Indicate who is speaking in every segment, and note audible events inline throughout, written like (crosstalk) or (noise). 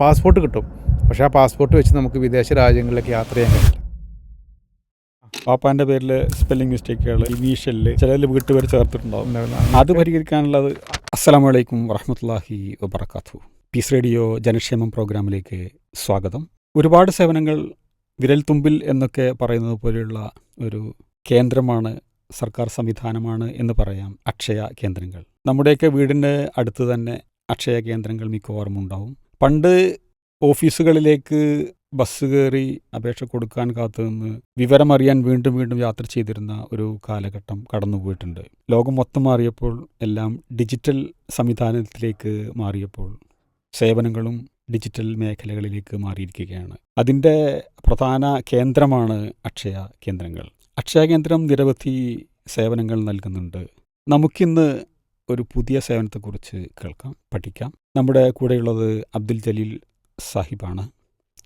Speaker 1: Passport കിട്ടും. പക്ഷേ ആ പാസ്പോർട്ട് വെച്ച് നമുക്ക് വിദേശ രാജ്യങ്ങളിലേക്ക് യാത്ര ചെയ്യാൻ കഴിയില്ല.
Speaker 2: പാപ്പാന്റെ പേരിൽ സ്പെല്ലിംഗ് മിസ്റ്റേക്കുകൾ ഇനീഷ്യലിൽ ചിലതിൽ വീട്ടുപേര് ചേർത്തിട്ടുണ്ടാവും. അത് പരിഹരിക്കാനുള്ളത് അസ്സലാമു വലൈക്കും വറഹമത്തല്ലാഹി വബർക്കാത്തു പീസ് റേഡിയോ ജനക്ഷേമം പ്രോഗ്രാമിലേക്ക് സ്വാഗതം. ഒരുപാട് സേവനങ്ങൾ വിരൽത്തുമ്പിൽ എന്നൊക്കെ പറയുന്നത് പോലെയുള്ള ഒരു കേന്ദ്രമാണ് സർക്കാർ സംവിധാനമാണ് എന്ന് പറയാം അക്ഷയ കേന്ദ്രങ്ങൾ. നമ്മുടെയൊക്കെ വീടിന്റെ അടുത്ത് തന്നെ അക്ഷയ കേന്ദ്രങ്ങൾ മിക്കവാറും ഉണ്ടാവും. പണ്ട് ഓഫീസുകളിലേക്ക് ബസ് കയറി അപേക്ഷ കൊടുക്കാൻ കാത്തുനിന്ന് വിവരമറിയാൻ വീണ്ടും വീണ്ടും യാത്ര ചെയ്തിരുന്ന ഒരു കാലഘട്ടം കടന്നുപോയിട്ടുണ്ട്. ലോകം മൊത്തം മാറിയപ്പോൾ എല്ലാം ഡിജിറ്റൽ സംവിധാനത്തിലേക്ക് മാറിയപ്പോൾ സേവനങ്ങളും ഡിജിറ്റൽ മേഖലകളിലേക്ക് മാറിയിരിക്കുകയാണ്. അതിന്റെ പ്രധാന കേന്ദ്രമാണ് അക്ഷയ കേന്ദ്രങ്ങൾ. അക്ഷയ കേന്ദ്രം നിരവധി സേവനങ്ങൾ നൽകുന്നുണ്ട്. നമുക്കിന്ന് ഒരു പുതിയ സേവനത്തെക്കുറിച്ച് കേൾക്കാം പഠിക്കാം. നമ്മുടെ കൂടെയുള്ളത് അബ്ദുൽ ജലീൽ സാഹിബാണ്.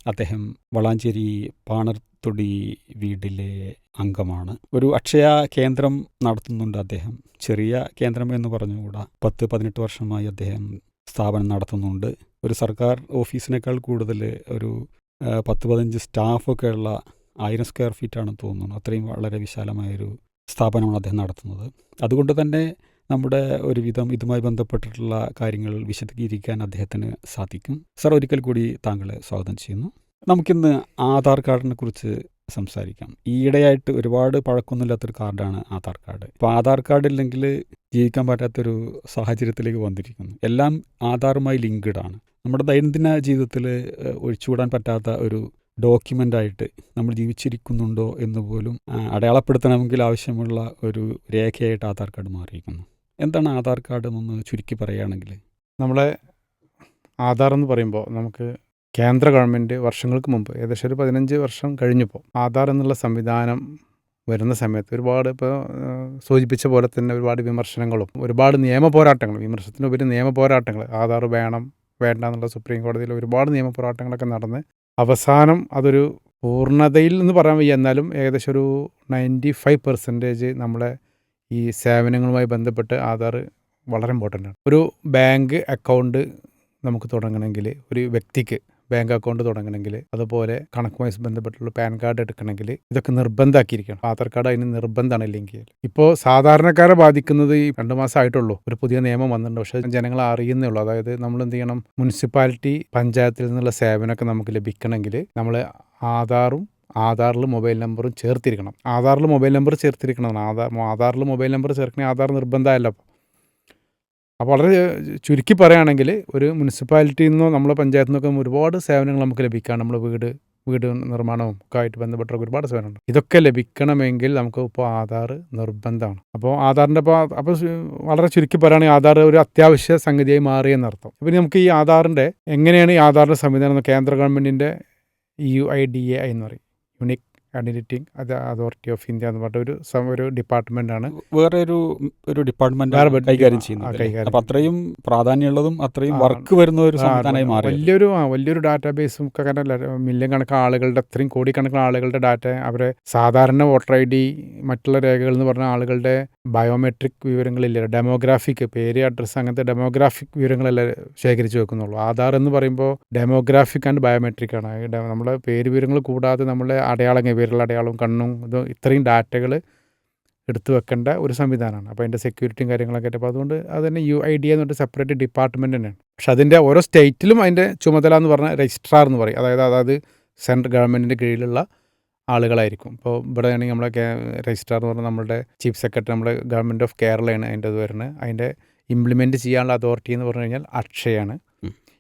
Speaker 2: അദ്ദേഹം വളാഞ്ചേരി പാണർത്തൊടി വീടിലെ അംഗമാണ്. ഒരു അക്ഷയ കേന്ദ്രം നടത്തുന്നുണ്ട് അദ്ദേഹം. ചെറിയ കേന്ദ്രം എന്ന് പറഞ്ഞുകൂടാ. പത്ത് പതിനെട്ട് വർഷമായി അദ്ദേഹം സ്ഥാപനം നടത്തുന്നുണ്ട്. ഒരു സർക്കാർ ഓഫീസിനേക്കാൾ കൂടുതൽ ഒരു പത്ത് പതിനഞ്ച് സ്റ്റാഫൊക്കെ ഉള്ള ആയിരം സ്ക്വയർ ഫീറ്റാണെന്ന് തോന്നുന്നു. അത്രയും വളരെ വിശാലമായൊരു സ്ഥാപനമാണ് അദ്ദേഹം നടത്തുന്നത്. അതുകൊണ്ട് തന്നെ നമ്മുടെ ഒരുവിധം ഇതുമായി ബന്ധപ്പെട്ടിട്ടുള്ള കാര്യങ്ങൾ വിശദീകരിക്കാൻ അദ്ദേഹത്തിന് സാധിക്കും. സർ ഒരിക്കൽ കൂടി താങ്കളെ സ്വാഗതം ചെയ്യുന്നു. നമുക്കിന്ന് ആധാർ കാർഡിനെ കുറിച്ച് സംസാരിക്കാം. ഈയിടെയായിട്ട് ഒരുപാട് പഴക്കമൊന്നുമില്ലാത്തൊരു കാർഡാണ് ആധാർ കാർഡ്. ഇപ്പോൾ ആധാർ കാർഡ് ഇല്ലെങ്കിൽ ജീവിക്കാൻ പറ്റാത്തൊരു സാഹചര്യത്തിലേക്ക് വന്നിരിക്കുന്നു. എല്ലാം ആധാറുമായി ലിങ്ക്ഡ് ആണ്. നമ്മുടെ ദൈനംദിന ജീവിതത്തിൽ ഒഴിച്ചുകൂടാൻ പറ്റാത്ത ഒരു ഡോക്യുമെന്റായിട്ട് നമ്മൾ ജീവിച്ചിരിക്കുന്നുണ്ടോ എന്ന് പോലും അടയാളപ്പെടുത്തണമെങ്കിൽ ആവശ്യമുള്ള ഒരു രേഖയായിട്ട് ആധാർ കാർഡ് മാറിയിരിക്കുന്നു. എന്താണ് ആധാർ കാർഡ് എന്നൊന്ന് ചുരുക്കി പറയുകയാണെങ്കിൽ?
Speaker 1: നമ്മളെ ആധാർ എന്ന് പറയുമ്പോൾ നമുക്ക് കേന്ദ്ര ഗവൺമെന്റ് വർഷങ്ങൾക്ക് മുമ്പ് ഏകദേശം ഒരു പതിനഞ്ച് വർഷം കഴിഞ്ഞപ്പോൾ ആധാർ എന്നുള്ള സംവിധാനം വരുന്ന സമയത്ത് ഒരുപാട് ഇപ്പോൾ സൂചിപ്പിച്ച പോലെ തന്നെ ഒരുപാട് വിമർശനങ്ങളും ഒരുപാട് നിയമ പോരാട്ടങ്ങൾ വിമർശനത്തിനുപരി നിയമ പോരാട്ടങ്ങൾ ആധാർ വേണം വേണ്ട എന്നുള്ള സുപ്രീം കോടതിയിൽ ഒരുപാട് നിയമ പോരാട്ടങ്ങളൊക്കെ നടന്ന് അവസാനം അതൊരു പൂർണതയിൽ എന്ന് പറയാൻ വയ്യ. എന്നാലും ഏകദേശം ഒരു നയന്റി ഫൈവ് പെർസെന്റേജ് നമ്മളെ ഈ സേവനങ്ങളുമായി ബന്ധപ്പെട്ട് ആധാർ വളരെ ഇമ്പോർട്ടന്റ് ആണ്. ഒരു ബാങ്ക് അക്കൗണ്ട് നമുക്ക് തുടങ്ങണമെങ്കിൽ ഒരു വ്യക്തിക്ക് ബാങ്ക് അക്കൗണ്ട് തുടങ്ങണമെങ്കിൽ അതുപോലെ കണക്കുമായി ബന്ധപ്പെട്ടുള്ള പാൻ കാർഡ് എടുക്കണമെങ്കിൽ ഇതൊക്കെ നിർബന്ധമാക്കിയിരിക്കണം ആധാർ കാർഡ് അതിന് നിർബന്ധമാണ് ലിങ്ക് ചെയ്യൽ ഇപ്പോൾ സാധാരണക്കാരെ ബാധിക്കുന്നത് ഈ രണ്ട് മാസമായിട്ടുള്ളൂ ഒരു പുതിയ നിയമം വന്നിട്ടുണ്ട്. പക്ഷേ ജനങ്ങൾ അറിയുന്നേ ഉള്ളൂ അതായത് നമ്മൾ എന്ത് ചെയ്യണം? മുനിസിപ്പാലിറ്റി പഞ്ചായത്തിൽ നിന്നുള്ള സേവനമൊക്കെ നമുക്ക് ലഭിക്കണമെങ്കിൽ നമ്മൾ ആധാറും ആധാറിൽ മൊബൈൽ നമ്പറും ചേർത്തിരിക്കണം. ആധാറിൽ മൊബൈൽ നമ്പർ ചേർത്തിരിക്കണം ആധാർ ആധാറിൽ മൊബൈൽ നമ്പർ ചേർക്കണേ ആധാർ നിർബന്ധമല്ല അപ്പോൾ അപ്പോൾ വളരെ ചുരുക്കി പറയുകയാണെങ്കിൽ ഒരു മുനിസിപ്പാലിറ്റിയിൽ നിന്നോ നമ്മളെ പഞ്ചായത്തിൽ നിന്നൊക്കെ ഒരുപാട് സേവനങ്ങൾ നമുക്ക് ലഭിക്കാം നമ്മുടെ വീട് വീട് നിർമ്മാണവും ഒക്കെ ആയിട്ട് ബന്ധപ്പെട്ട ഒരുപാട് സേവനമുണ്ട് ഇതൊക്കെ ലഭിക്കണമെങ്കിൽ നമുക്ക് ഇപ്പോൾ ആധാർ നിർബന്ധമാണ്. അപ്പോൾ ആധാറിന്റെ ഇപ്പോൾ അപ്പോൾ വളരെ ചുരുക്കി പറയുകയാണെങ്കിൽ ആധാർ ഒരു അത്യാവശ്യ സംഗതിയായി മാറിയെന്നർത്ഥം പിന്നെ നമുക്ക് ഈ ആധാറിന്റെ എങ്ങനെയാണ് ഈ ആധാറിന്റെ സംവിധാനം കേന്ദ്ര ഗവൺമെന്റിന്റെ യു ഐ ഡി എ എന്ന് പറയും. യുണിക് ഐഡന്റിറ്റി അത് അതോറിറ്റി ഓഫ് ഇന്ത്യ എന്ന് പറഞ്ഞ ഒരു ഒരു ഡിപ്പാർട്ട്മെന്റാണ്
Speaker 2: വേറെ ഒരു ഒരു
Speaker 1: ബഡ്-
Speaker 2: കൈകാര്യം ചെയ്യുന്നത് അപ്പൊ അത്രയും പ്രാധാന്യമുള്ളതും അത്രയും വർക്ക് വരുന്ന ഒരു സംവിധാനമായി മാറി
Speaker 1: വലിയൊരു വലിയൊരു ഡാറ്റാബേസും ഒക്കെ കാരണം മില്യൺ കണക്കിന് ആളുകളുടെ അത്രയും കോടിക്കണക്കിന് ആളുകളുടെ ഡാറ്റ അവരെ സാധാരണ വോട്ടർ ഐ ഡി മറ്റുള്ള രേഖകൾ എന്ന് പറഞ്ഞ ആളുകളുടെ ബയോമെട്രിക് വിവരങ്ങളില്ല? ഡെമോഗ്രാഫിക് പേര് അഡ്രസ്സ് അങ്ങനത്തെ ഡെമോഗ്രാഫിക് വിവരങ്ങളല്ലേ ശേഖരിച്ച് വെക്കുന്നുള്ളൂ. ആധാർ എന്ന് പറയുമ്പോൾ ഡെമോഗ്രാഫിക് ആൻഡ് ബയോമെട്രിക് ആണ്. നമ്മുടെ പേര് വിവരങ്ങൾ കൂടാതെ നമ്മളെ അടയാളങ്ങൾ വിരൽ അടയാളവും കണ്ണും ഇതും ഇത്രയും ഡാറ്റകൾ എടുത്തു വെക്കേണ്ട ഒരു സംവിധാനമാണ്. അപ്പോൾ അതിന്റെ സെക്യൂരിറ്റിയും കാര്യങ്ങളൊക്കെ അപ്പോൾ അതുകൊണ്ട് അത് തന്നെ യു ഐ ഡി എന്ന് പറഞ്ഞിട്ട് സെപ്പറേറ്റ് ഡിപ്പാർട്ട്മെന്റ് തന്നെയാണ്. പക്ഷേ അതിന്റെ ഓരോ സ്റ്റേറ്റിലും അതിന്റെ ചുമതല എന്ന് പറഞ്ഞാൽ രജിസ്ട്രാർ എന്ന് പറയും. അതായത് അതായത് സെൻട്രൽ ഗവൺമെന്റിന്റെ കീഴിലുള്ള ആളുകളായിരിക്കും. ഇപ്പോൾ ഇവിടെ ആണെങ്കിൽ നമ്മളെ രജിസ്ട്രാർ എന്ന് പറഞ്ഞാൽ നമ്മുടെ ചീഫ് സെക്രട്ടറി നമ്മുടെ ഗവൺമെന്റ് ഓഫ് കേരളയാണ് അതിന്റെ അത് വരുന്നത്. അതിന്റെ ഇംപ്ലിമെന്റ് ചെയ്യാനുള്ള അതോറിറ്റി എന്ന് പറഞ്ഞു കഴിഞ്ഞാൽ അക്ഷയാണ്.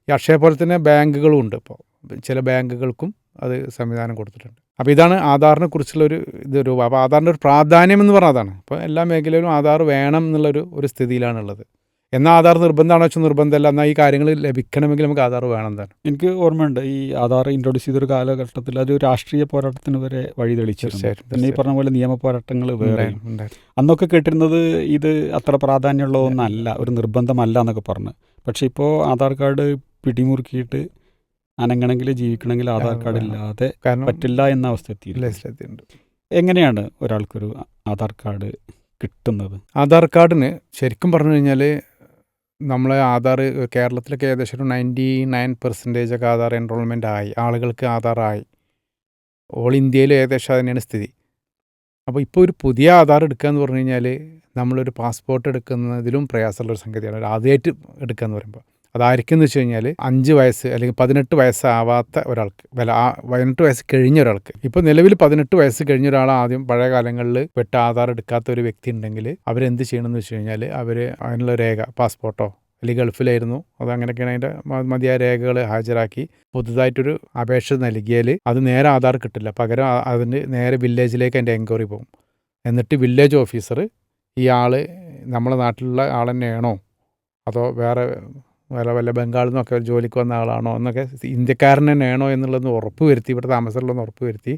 Speaker 1: ഈ അക്ഷയ പോലെ തന്നെ ബാങ്കുകളും ഉണ്ട് ഇപ്പോൾ ചില ബാങ്കുകൾക്കും അത് സംവിധാനം കൊടുത്തിട്ടുണ്ട്. അപ്പോൾ ഇതാണ് ആധാറിനെ കുറിച്ചുള്ള ഒരു ഇത് രൂപം അപ്പോൾ ആധാറിന്റെ ഒരു പ്രാധാന്യം എന്ന് പറഞ്ഞാൽ അപ്പോൾ എല്ലാ മേഖലയിലും ആധാർ വേണം എന്നുള്ളൊരു ഒരു സ്ഥിതിയിലാണുള്ളത്. എന്നാൽ ആധാർ നിർബന്ധമാണോ വെച്ചാൽ നിർബന്ധമല്ല എന്നാൽ ഈ കാര്യങ്ങൾ ലഭിക്കണമെങ്കിൽ നമുക്ക് ആധാർ വേണം തന്നെ.
Speaker 2: എനിക്ക് ഓർമ്മയുണ്ട് ഈ ആധാർ ഇൻട്രൊഡ്യൂസ് ചെയ്തൊരു കാലഘട്ടത്തിൽ അത് രാഷ്ട്രീയ പോരാട്ടത്തിന് വരെ വഴി
Speaker 1: തെളിച്ചു
Speaker 2: പിന്നെ ഈ പറഞ്ഞ പോലെ നിയമ പോരാട്ടങ്ങൾ വേറെ. അന്നൊക്കെ കേട്ടിരുന്നത് ഇത് അത്ര പ്രാധാന്യമുള്ള ഒന്നല്ല ഒരു നിർബന്ധമല്ല എന്നൊക്കെ പറഞ്ഞ്. പക്ഷെ ഇപ്പോൾ ആധാർ കാർഡ് പിടിമുറുക്കിയിട്ട് അനങ്ങണമെങ്കിൽ ജീവിക്കണമെങ്കിൽ ആധാർ കാർഡ് ഇല്ലാതെ പറ്റില്ല എന്ന അവസ്ഥ എത്തിയിട്ടുണ്ട് എങ്ങനെയാണ് ഒരാൾക്കൊരു ആധാർ കാർഡ് കിട്ടുന്നത്?
Speaker 1: ആധാർ കാർഡിന് ശരിക്കും പറഞ്ഞു കഴിഞ്ഞാൽ നമ്മളെ ആധാർ കേരളത്തിലൊക്കെ ഏകദേശം ഒരു നയന്റി നയൻ പെർസെന്റേജ് ഒക്കെ ആധാർ എൻറോൾമെന്റ് ആയി. ആളുകൾക്ക് ആധാറായി ഓൾ ഇന്ത്യയിലും ഏകദേശം തന്നെയാണ് സ്ഥിതി. അപ്പോൾ ഇപ്പോൾ ഒരു പുതിയ ആധാർ എടുക്കുക എന്ന് പറഞ്ഞു കഴിഞ്ഞാൽ നമ്മളൊരു പാസ്പോർട്ട് എടുക്കുന്നതിലും പ്രയാസമുള്ളൊരു സംഗതിയാണ്. ഒരു ആദ്യമായിട്ട് എടുക്കുക എന്ന് പറയുമ്പോൾ. അതായിരിക്കും വെച്ച് കഴിഞ്ഞാൽ അഞ്ച് വയസ്സ് അല്ലെങ്കിൽ പതിനെട്ട് വയസ്സാവാത്ത ഒരാൾക്ക് വില ആ പതിനെട്ട് വയസ്സ് കഴിഞ്ഞ ഒരാൾക്ക്. ഇപ്പോൾ നിലവിൽ പതിനെട്ട് വയസ്സ് കഴിഞ്ഞ ഒരാൾ ആദ്യം പഴയ കാലങ്ങളിൽ പെട്ട ആധാർ എടുക്കാത്ത ഒരു വ്യക്തി ഉണ്ടെങ്കിൽ അവരെന്ത് ചെയ്യണമെന്ന് വെച്ച് കഴിഞ്ഞാൽ അവർ അതിനുള്ള രേഖ പാസ്പോർട്ടോ അല്ലെങ്കിൽ ഗൾഫിലായിരുന്നു അത് അങ്ങനെയൊക്കെയാണ് അതിന്റെ മതിയായ രേഖകൾ ഹാജരാക്കി പുതുതായിട്ടൊരു അപേക്ഷ നൽകിയാൽ അത് നേരെ ആധാർ കിട്ടില്ല. പകരം അതിന് നേരെ വില്ലേജിലേക്ക് അതിന്റെ എൻക്വയറി പോകും. എന്നിട്ട് വില്ലേജ് ഓഫീസർ ഈ ആൾ നമ്മുടെ നാട്ടിലുള്ള ആൾ തന്നെയാണോ അതോ വേറെ വേറെ വല്ല ബംഗാളിൽ നിന്നൊക്കെ ജോലിക്ക് വന്ന ആളാണോ എന്നൊക്കെ ഇന്ത്യക്കാരൻ തന്നെയാണോ എന്നുള്ളതെന്ന് ഉറപ്പ് വരുത്തി ഇവിടെ താമസമുള്ളതെന്ന് ഉറപ്പ് വരുത്തി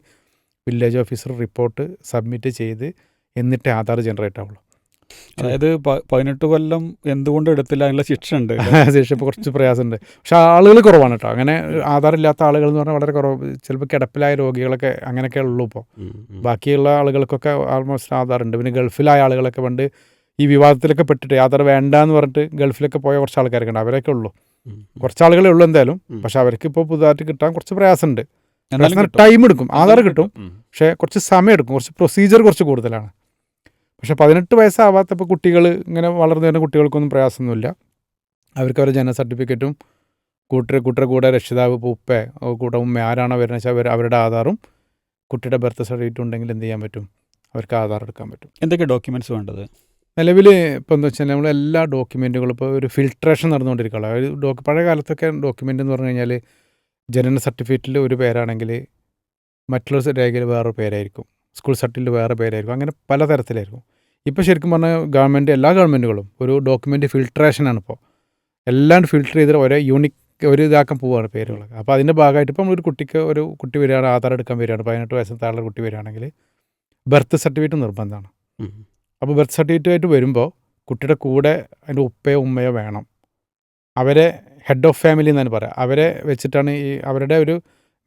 Speaker 1: വില്ലേജ് ഓഫീസർ റിപ്പോർട്ട് സബ്മിറ്റ് ചെയ്ത് എന്നിട്ടേ ആധാർ ജനറേറ്റ് ആവുള്ളൂ.
Speaker 2: അതായത് പതിനെട്ട് കൊല്ലം എന്തുകൊണ്ട് എടുത്തില്ല അതിനുള്ള (laughs) ശിക്ഷ ഉണ്ട്
Speaker 1: ശിക്ഷ ഇപ്പോൾ കുറച്ച് പ്രയാസമുണ്ട്. പക്ഷെ ആളുകൾ കുറവാണ് കേട്ടോ. അങ്ങനെ ആധാർ ഇല്ലാത്ത ആളുകൾ എന്ന് പറഞ്ഞാൽ വളരെ കുറവ്. ചിലപ്പോൾ കിടപ്പിലായ രോഗികളൊക്കെ അങ്ങനെയൊക്കെ ഉള്ളൂ ഇപ്പോൾ ബാക്കിയുള്ള ആളുകൾക്കൊക്കെ ആൾമോസ്റ്റ് ആധാർ ഉണ്ട് പിന്നെ ഗൾഫിലായ ആളുകളൊക്കെ പണ്ട് ഈ വിവാദത്തിലൊക്കെ പെട്ടിട്ട് യാത്ര വേണ്ട എന്ന് പറഞ്ഞിട്ട് ഗൾഫിലൊക്കെ പോയ കുറച്ച് ആൾക്കാരൊക്കെ ഉണ്ട്. അവരൊക്കെ ഉള്ളൂ. കുറച്ച് ആളുകളെ ഉള്ളൂ എന്തായാലും. പക്ഷെ അവർക്ക് ഇപ്പോൾ പുതുതായിട്ട് കിട്ടാൻ കുറച്ച് പ്രയാസമുണ്ട്. ടൈം എടുക്കും. ആധാർ കിട്ടും പക്ഷെ കുറച്ച് സമയം എടുക്കും. കുറച്ച് പ്രൊസീജിയർ കുറച്ച് കൂടുതലാണ്. പക്ഷേ പതിനെട്ട് വയസ്സാവാത്തപ്പോൾ കുട്ടികൾ ഇങ്ങനെ വളർന്നു വരുന്ന കുട്ടികൾക്കൊന്നും പ്രയാസമൊന്നുമില്ല. അവർക്ക് അവരുടെ ജനന സർട്ടിഫിക്കറ്റും കൂട്ടരെ കൂട്ടരെ കൂടെ രക്ഷിതാവ് ഉപ്പ കൂടെ ഉമ്മ ആരാണോ വരുന്നത് വെച്ചാൽ അവർ അവരുടെ ആധാറും കുട്ടിയുടെ ബർത്ത് സർട്ടിഫിക്കറ്റ് ഉണ്ടെങ്കിൽ എന്ത് ചെയ്യാൻ പറ്റും? അവർക്ക് ആധാർ എടുക്കാൻ പറ്റും.
Speaker 2: എന്തൊക്കെ ഡോക്യുമെന്റ്സ് വേണ്ടത്?
Speaker 1: നിലവിൽ ഇപ്പോൾ എന്താ വെച്ചാൽ നമ്മൾ എല്ലാ ഡോക്യുമെന്റുകളും ഇപ്പോൾ ഒരു ഫിൽട്രേഷൻ നടന്നുകൊണ്ടിരിക്കുകയാണ്. ഒരു ഡോക്യു പഴയ കാലത്തൊക്കെ ഡോക്യുമെന്റ് എന്ന് പറഞ്ഞു കഴിഞ്ഞാൽ ജനന സർട്ടിഫിക്കറ്റിൽ ഒരു പേരാണെങ്കിൽ മറ്റുള്ള രേഖയിൽ വേറൊരു പേരായിരിക്കും. സ്കൂൾ സർട്ടിഫിക്കറ്റിൽ വേറെ പേരായിരിക്കും. അങ്ങനെ പല തരത്തിലായിരിക്കും. ഇപ്പോൾ ശരിക്കും പറഞ്ഞാൽ ഗവൺമെന്റ് എല്ലാ ഗവൺമെന്റുകളും ഒരു ഡോക്യുമെന്റ് ഫിൽട്രേഷനാണ് ഇപ്പോൾ എല്ലാം ഫിൽട്ടർ ചെയ്തിട്ട് ഒരേ യൂണിക് ഒരു ഇതാക്കാൻ പോവുകയാണ് പേരുകളൊക്കെ അപ്പോൾ അതിന്റെ ഭാഗമായിട്ട് ഇപ്പം ഒരു കുട്ടിക്ക് ഒരു കുട്ടി വരികയാണ് ആധാർ എടുക്കാൻ വരികയാണ് പതിനെട്ട് വയസ്സിന് താഴെ കുട്ടി വരികയാണെങ്കിൽ ബർത്ത് സർട്ടിഫിക്കറ്റ് നിർബന്ധമാണ്. അപ്പോൾ ബർത്ത് സർട്ടിഫിക്കറ്റ് ആയിട്ട് വരുമ്പോൾ കുട്ടിയുടെ കൂടെ അതിന്റെ ഉപ്പയോ ഉമ്മയോ വേണം. അവരെ ഹെഡ് ഓഫ് ഫാമിലി എന്നാണ് പറയുക അവരെ വെച്ചിട്ടാണ് ഈ അവരുടെ ഒരു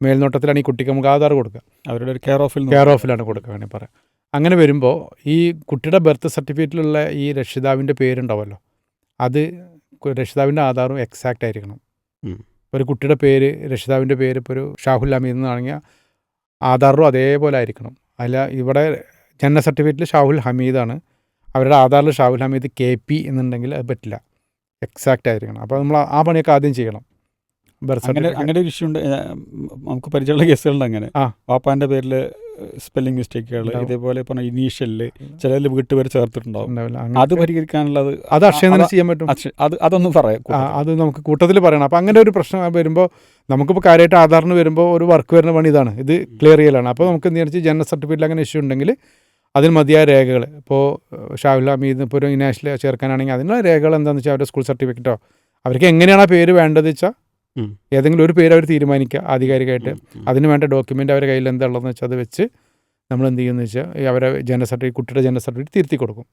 Speaker 1: മേൽനോട്ടത്തിലാണ് ഈ കുട്ടിക്ക് നമുക്ക് ആധാർ കൊടുക്കുക.
Speaker 2: അവരുടെ ഒരു കെയർ ഓഫിൽ
Speaker 1: കെയർ ഓഫിലാണ് കൊടുക്കുക വേണമെങ്കിൽ പറയാം. അങ്ങനെ വരുമ്പോൾ ഈ കുട്ടിയുടെ ബർത്ത് സർട്ടിഫിക്കറ്റിലുള്ള ഈ രക്ഷിതാവിന്റെ പേരുണ്ടാവുമല്ലോ അത് രക്ഷിതാവിന്റെ ആധാറും എക്സാക്റ്റ് ആയിരിക്കണം. ഒരു കുട്ടിയുടെ പേര് രക്ഷിതാവിന്റെ പേര് ഇപ്പോൾ ഒരു ഷാഹുൽ അമീദ് എന്നാണെങ്കിൽ ആധാറും അതേപോലെ ആയിരിക്കണം. അല്ല ഇവിടെ ജനന സർട്ടിഫിക്കറ്റിൽ ഷാഹുൽ ഹമീദാണ്. അവരുടെ ആധാറിൽ ഷാഹുൽ ഹമീദ് കെ പി എന്നുണ്ടെങ്കിൽ അത് പറ്റില്ല. എക്സാക്റ്റ് ആയിരിക്കണം. അപ്പോൾ നമ്മൾ ആ പണിയൊക്കെ ആദ്യം ചെയ്യണം.
Speaker 2: അങ്ങനെ അങ്ങനെ ഒരു ഇഷ്യൂ ഉണ്ട്. നമുക്ക് പരിചയമുള്ള കേസുകളുണ്ട് അങ്ങനെ.
Speaker 1: ആ.
Speaker 2: വാപ്പാന്റെ പേരിൽ സ്പെല്ലിംഗ് മിസ്റ്റേക്കുകൾ. ഇതേപോലെ പറഞ്ഞ ഇനീഷ്യലിൽ ചിലതിൽ വീട്ടുപേര് ചേർത്തിട്ടുണ്ടാവും. അത് പരിഹരിക്കാനുള്ളത്
Speaker 1: അത് അക്ഷയം ചെയ്യാൻ പറ്റും.
Speaker 2: അത് അത് അതൊന്നും പറയാം.
Speaker 1: അത് നമുക്ക് കൂട്ടത്തിൽ പറയണം. അപ്പം അങ്ങനെ ഒരു പ്രശ്നം വരുമ്പോൾ നമുക്കിപ്പോൾ കാര്യമായിട്ട് ആധാറിന് വരുമ്പോൾ ഒരു വർക്ക് വരുന്ന പണി ഇതാണ്. ഇത് ക്ലിയർ ചെയ്യലാണ്. അപ്പോൾ നമുക്ക് എന്ത് വെച്ചാൽ ജനറൽ സർട്ടിഫിക്കറ്റിൽ അങ്ങനെ ഇഷ്യൂ ഉണ്ടെങ്കിൽ അതിന് മതിയായ രേഖകൾ. ഇപ്പോൾ ഷാഹുൽ ഹമീദ് ഇപ്പോൾ ഒരു ഇനാഷിൽ ചേർക്കാനാണെങ്കിൽ അതിനുള്ള രേഖകൾ എന്താണെന്ന് വെച്ചാൽ അവരുടെ സ്കൂൾ സർട്ടിഫിക്കറ്റോ? അവർക്ക് എങ്ങനെയാണ് ആ പേര് വേണ്ടത് വെച്ചാൽ ഏതെങ്കിലും ഒരു പേര് അവർ തീരുമാനിക്കുക ആധികാരികമായിട്ട്. അതിന് വേണ്ട ഡോക്യുമെന്റ് അവരുടെ കയ്യിൽ എന്താ ഉള്ളതെന്ന് വെച്ചാൽ അത് വെച്ച് നമ്മൾ എന്ത് ചെയ്യുമെന്ന് വെച്ചാൽ അവരെ ജനന സർട്ടിഫിക്കറ്റ് കുട്ടിയുടെ ജനന സർട്ടിഫിക്കറ്റ് തിരുത്തി കൊടുക്കും.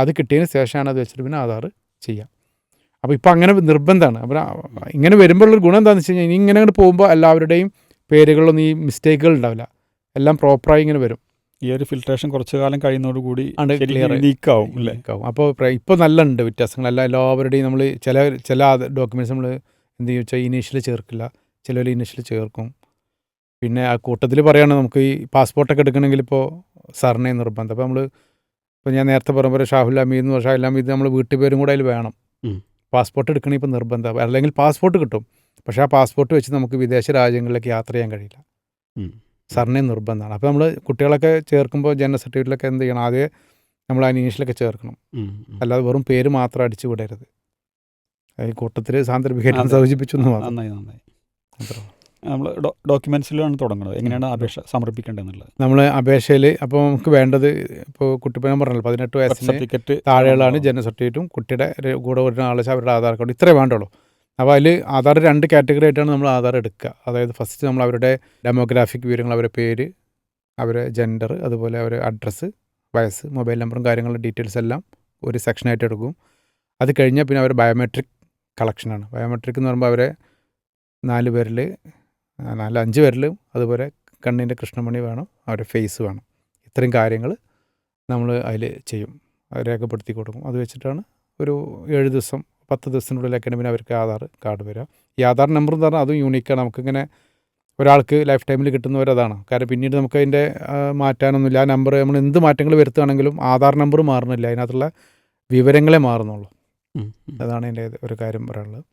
Speaker 1: അത് കിട്ടിയതിന് ശേഷമാണ് അത് വെച്ചിട്ട് പിന്നെ ആധാർ ചെയ്യാം. അപ്പോൾ ഇപ്പോൾ അങ്ങനെ നിർബന്ധമാണ്. അപ്പോൾ ഇങ്ങനെ വരുമ്പോഴുള്ളൊരു ഗുണം എന്താണെന്ന് വെച്ച് കഴിഞ്ഞാൽ ഇനി ഇങ്ങനെ അങ്ങോട്ട് പോകുമ്പോൾ എല്ലാവരുടെയും പേരുകളിലൊന്നും ഈ മിസ്റ്റേക്കുകൾ ഉണ്ടാവില്ല. എല്ലാം പ്രോപ്പറായി ഇങ്ങനെ വരും.
Speaker 2: ഈ ഒരു ഫിൽട്രേഷൻ കുറച്ചു കാലം കഴിയുന്നതോടുകൂടി. നീക്കാവും അല്ലേ
Speaker 1: അപ്പോൾ ഇപ്പോൾ നല്ല ഉണ്ട് വ്യത്യാസങ്ങൾ. എല്ലാ എല്ലാവരുടെയും നമ്മൾ ചില ചില ഡോക്യുമെന്റ്സ് നമ്മൾ എന്ത് ചെയ്യും വെച്ചാൽ ഇനീഷ്യൽ ചേർക്കില്ല. ചിലർ ഇനീഷ്യൽ ചേർക്കും. പിന്നെ ആ കൂട്ടത്തിൽ പറയുകയാണ് നമുക്ക് ഈ പാസ്പോർട്ടൊക്കെ എടുക്കണമെങ്കിൽ ഇപ്പോൾ സർനെ നിർബന്ധം. അപ്പോൾ നമ്മൾ ഇപ്പോൾ ഞാൻ നേരത്തെ പറഞ്ഞ പോലെ ഷാഹുൽ അമീദ് എന്ന് പറഞ്ഞാൽ ഷാഹുൽ അമീദ് നമ്മൾ വീട്ടുപേരും കൂടെ അതിൽ വേണം. പാസ്പോർട്ട് എടുക്കണമെങ്കിൽ ഇപ്പോൾ നിർബന്ധം. അല്ലെങ്കിൽ പാസ്പോർട്ട് കിട്ടും. പക്ഷേ ആ പാസ്പോർട്ട് വെച്ച് നമുക്ക് വിദേശ രാജ്യങ്ങളിലേക്ക് യാത്ര ചെയ്യാൻ കഴിയില്ല.
Speaker 2: ഉം.
Speaker 1: സർനെ നിർബന്ധമാണ്. അപ്പോൾ നമ്മൾ കുട്ടികളൊക്കെ ചേർക്കുമ്പോൾ ജനന സർട്ടിഫിക്കറ്റിലൊക്കെ എന്ത് ചെയ്യണം? ആദ്യം നമ്മൾ അതിന് ഇനീഷ്യലൊക്കെ ചേർക്കണം. അല്ലാതെ വെറും പേര് മാത്രം അടിച്ചു വിടരുത്. ഈ കൂട്ടത്തിൽ സാന്ദർഭികമായിട്ട്
Speaker 2: അതെ.
Speaker 1: സൂചിപ്പിച്ചു
Speaker 2: നന്നായി നന്നായി. നമ്മൾ ഡോക്യുമെൻസിലാണ് തുടങ്ങുന്നത് എങ്ങനെയാണ് അപേക്ഷ സമർപ്പിക്കേണ്ടതെന്നുള്ളത്?
Speaker 1: നമ്മൾ അപേക്ഷയിൽ അപ്പോൾ നമുക്ക് വേണ്ടത് ഇപ്പോൾ കുട്ടിപ്പനം പറഞ്ഞല്ലോ പതിനെട്ട് വയസ്സ്
Speaker 2: സർട്ടിഫിക്കറ്റ്
Speaker 1: താഴെയുള്ളതാണ് ജനന സർട്ടിഫിക്കറ്റും കുട്ടിയുടെ കൂടെ വരുന്ന ആളെ അവരുടെ ആധാർ കാർഡ് ഇത്രേ വേണ്ടുള്ളൂ. അപ്പോൾ അതിൽ ആധാർ രണ്ട് കാറ്റഗറി ആയിട്ടാണ് നമ്മൾ ആധാർ എടുക്കുക. അതായത് ഫസ്റ്റ് നമ്മൾ അവരുടെ ഡെമോഗ്രാഫിക് വിവരങ്ങൾ അവരുടെ പേര് അവരെ ജെൻഡർ അതുപോലെ അവരുടെ അഡ്രസ്സ് വയസ്സ് മൊബൈൽ നമ്പറും കാര്യങ്ങളുടെ ഡീറ്റെയിൽസ് എല്ലാം ഒരു സെക്ഷനായിട്ട് എടുക്കും. അത് കഴിഞ്ഞാൽ പിന്നെ അവർ ബയോമെട്രിക് കളക്ഷനാണ് ബയോമെട്രിക് എന്ന് പറയുമ്പോൾ അവരെ നാല് പേരിൽ നാല് അഞ്ച് പേരിൽ അതുപോലെ കണ്ണിന്റെ കൃഷ്ണമണി വേണം അവരുടെ ഫേസ് വേണം. ഇത്രയും കാര്യങ്ങൾ നമ്മൾ അതിൽ ചെയ്യും. രേഖപ്പെടുത്തി കൊടുക്കും. അത് വെച്ചിട്ടാണ് ഒരു ഏഴ് ദിവസം പത്ത് ദിവസത്തിനുള്ളിൽ പിന്നെ അവർക്ക് ആധാർ കാർഡ് വരിക ഈ ആധാർ നമ്പർ എന്ന് പറഞ്ഞാൽ അതും യൂണിക്കാണ് നമുക്കിങ്ങനെ ഒരാൾക്ക് ലൈഫ് ടൈമിൽ കിട്ടുന്നവരതാണ് കാരണം പിന്നീട് നമുക്ക് അതിന്റെ മാറ്റാനൊന്നുമില്ല. ആ നമ്പർ നമ്മൾ എന്ത് മാറ്റങ്ങൾ വരുത്തുകയാണെങ്കിലും ആധാർ നമ്പർ മാറുന്നില്ല. അതിനകത്തുള്ള വിവരങ്ങളെ മാറുന്നുള്ളൂ. അതാണ് എന്റെ ഒരു കാര്യം പറയാനുള്ളത്.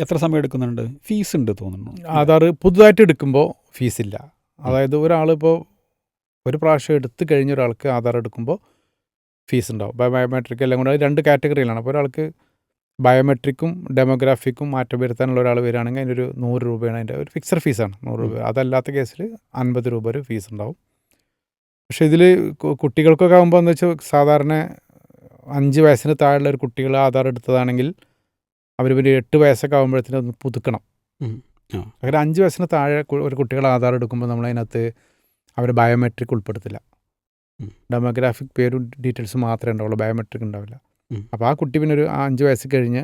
Speaker 2: എത്ര സമയം എടുക്കുന്നുണ്ട്? ഫീസ് ഉണ്ട് തോന്നുന്നു.
Speaker 1: ആധാർ പുതുതായിട്ട് എടുക്കുമ്പോൾ ഫീസില്ല അതായത് ഒരാളിപ്പോൾ ഒരു പ്രാവശ്യം എടുത്തു കഴിഞ്ഞ ഒരാൾക്ക് ആധാർ എടുക്കുമ്പോൾ ഫീസ് ഉണ്ടാവും. ബയോ- ബയോമെട്രിക് എല്ലാം കൂടെ രണ്ട് കാറ്റഗറിയിലാണ്. അപ്പോൾ ഒരാൾക്ക് ബയോമെട്രിക്കും ഡെമോഗ്രാഫിക്കും മാറ്റം വരുത്താനുള്ള ഒരാൾ വരികയാണെങ്കിൽ അതിനൊരു നൂറ് രൂപയാണ് അതിന്റെ ഒരു ഫിക്സഡ് ഫീസാണ് നൂറ് രൂപ. അതല്ലാത്ത കേസിൽ അൻപത് രൂപ ഒരു ഫീസ് ഉണ്ടാവും. പക്ഷേ ഇതിൽ കുട്ടികൾക്കൊക്കെ ആകുമ്പോൾ എന്ന് വെച്ചാൽ സാധാരണ അഞ്ച് വയസ്സിന് താഴെയുള്ള ഒരു കുട്ടികൾ ആധാർ എടുത്തതാണെങ്കിൽ അവർ ഒരു എട്ട് വയസ്സൊക്കെ ആകുമ്പോഴത്തേനും ഒന്ന് പുതുക്കണം. അങ്ങനെ അഞ്ച് വയസ്സിന് താഴെ ഒരു കുട്ടികൾ ആധാർ എടുക്കുമ്പോൾ നമ്മൾ നമ്മളതിനകത്ത് അവർ ബയോമെട്രിക് ഉൾപ്പെടുത്തില്ല. ഡെമോഗ്രാഫിക് പേരും ഡീറ്റെയിൽസ് മാത്രമേ ഉണ്ടാവുള്ളൂ. ബയോമെട്രിക് ഉണ്ടാവില്ല. അപ്പോൾ ആ കുട്ടി പിന്നെ ഒരു അഞ്ച് വയസ്സ് കഴിഞ്ഞ്